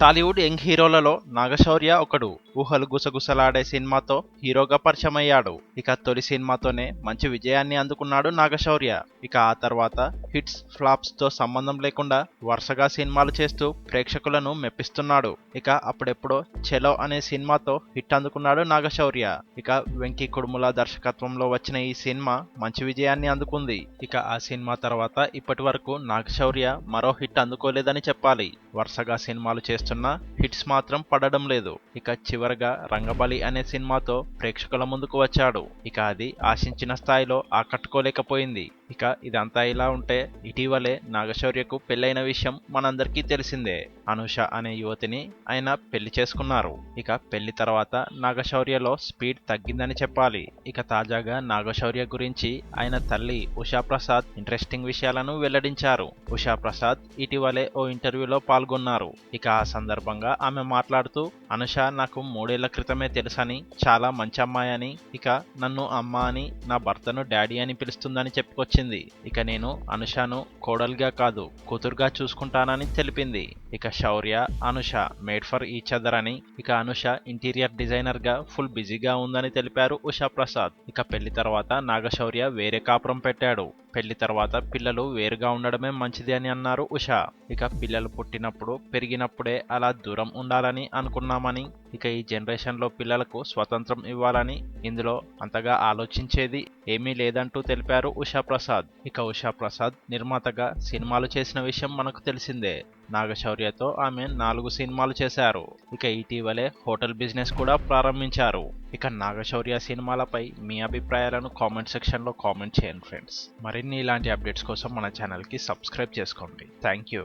Tollywood young హీరోలలో Naga Shaurya ఒకడు. ఊహలు గుసగుసలాడే సినిమాతో హీరోగా పరిచయమయ్యాడు. ఇక తొలి సినిమాతోనే మంచి విజయాన్ని అందుకున్నాడు నాగశౌర్య. ఇక ఆ తర్వాత హిట్స్ ఫ్లాప్స్తో సంబంధం లేకుండా వరుసగా సినిమాలు చేస్తూ ప్రేక్షకులను మెప్పిస్తున్నాడు. ఇక అప్పుడెప్పుడో చెలో అనే సినిమాతో హిట్ అందుకున్నాడు నాగశౌర్య. ఇక వెంకీ కుడుముల దర్శకత్వంలో వచ్చిన ఈ సినిమా మంచి విజయాన్ని అందుకుంది. ఇక ఆ సినిమా తర్వాత ఇప్పటి వరకు నాగశౌర్య మరో హిట్ అందుకోలేదని చెప్పాలి. వరుసగా సినిమాలు చేస్తున్న హిట్స్ మాత్రం పడడం లేదు. ఇక చివరగా రంగబలి అనే సినిమాతో ప్రేక్షకుల ముందుకు వచ్చాడు. ఇక అది ఆశించిన స్థాయిలో ఆకట్టుకోలేకపోయింది. ఇక ఇదంతా ఇలా ఉంటే ఇటీవలే నాగశౌర్యకు పెళ్ళైన విషయం మనందరికీ తెలిసిందే. అనుష అనే యువతిని ఆయన పెళ్ళి చేసుకున్నారు. ఇక పెళ్ళి తర్వాత నాగశౌర్యలో స్పీడ్ తగ్గిందని చెప్పాలి. ఇక తాజాగా నాగశౌర్య గురించి ఆయన తల్లి ఉషా ప్రసాద్ ఇంట్రెస్టింగ్ విషయాలను వెల్లడించారు. ఉషా ప్రసాద్ ఇటీవలే ఓ ఇంటర్వ్యూలో పాల్గొన్నారు. ఇక ఆ సందర్భంగా ఆమె మాట్లాడుతూ అనుష నాకు మూడేళ్ళ క్రితమే తెలుసని చాలా మంచి అమ్మాయి అని ఇక నన్ను అమ్మ అని నా భర్తను డాడీ అని పిలుస్తుందని చెప్పుకొచ్చింది. ఇక నేను అనుషను కోడలుగా కాదు కూతురుగా చూసుకుంటానని తెలిపింది. ఇక Shourya Anusha made for each other అని ఇక అనుష ఇంటీరియర్ డిజైనర్గా ఫుల్ బిజీగా ఉందని తెలిపారు ఉషా ప్రసాద్ ఇక పెళ్ళి తర్వాత నాగశౌర్య వేరే కాపురం పెట్టాడు. పెళ్ళి తర్వాత పిల్లలు వేరుగా ఉండడమే మంచిది అని అన్నారు ఉషా. ఇక పిల్లలు పుట్టినప్పుడు పెరిగినప్పుడే అలా దూరం ఉండాలని అనుకున్నామని ఇక ఈ జనరేషన్లో పిల్లలకు స్వతంత్రం ఇవ్వాలని ఇందులో అంతగా ఆలోచించేది ఏమీ లేదంటూ తెలిపారు ఉషా ప్రసాద్ ఇక ఉషా ప్రసాద్ నిర్మాతగా సినిమాలు చేసిన విషయం మనకు తెలిసిందే. నాగశౌర్యతో ఆమె నాలుగు సినిమాలు చేశారు. ఇక ఇటీవలే హోటల్ బిజినెస్ కూడా ప్రారంభించారు. ఇక నాగశౌర్య సినిమాలపై మీ అభిప్రాయాలను కామెంట్ సెక్షన్లో కామెంట్ చేయండి ఫ్రెండ్స్. మరిన్ని ఇలాంటి అప్డేట్స్ కోసం మన ఛానల్కి సబ్స్క్రైబ్ చేసుకోండి. Thank you.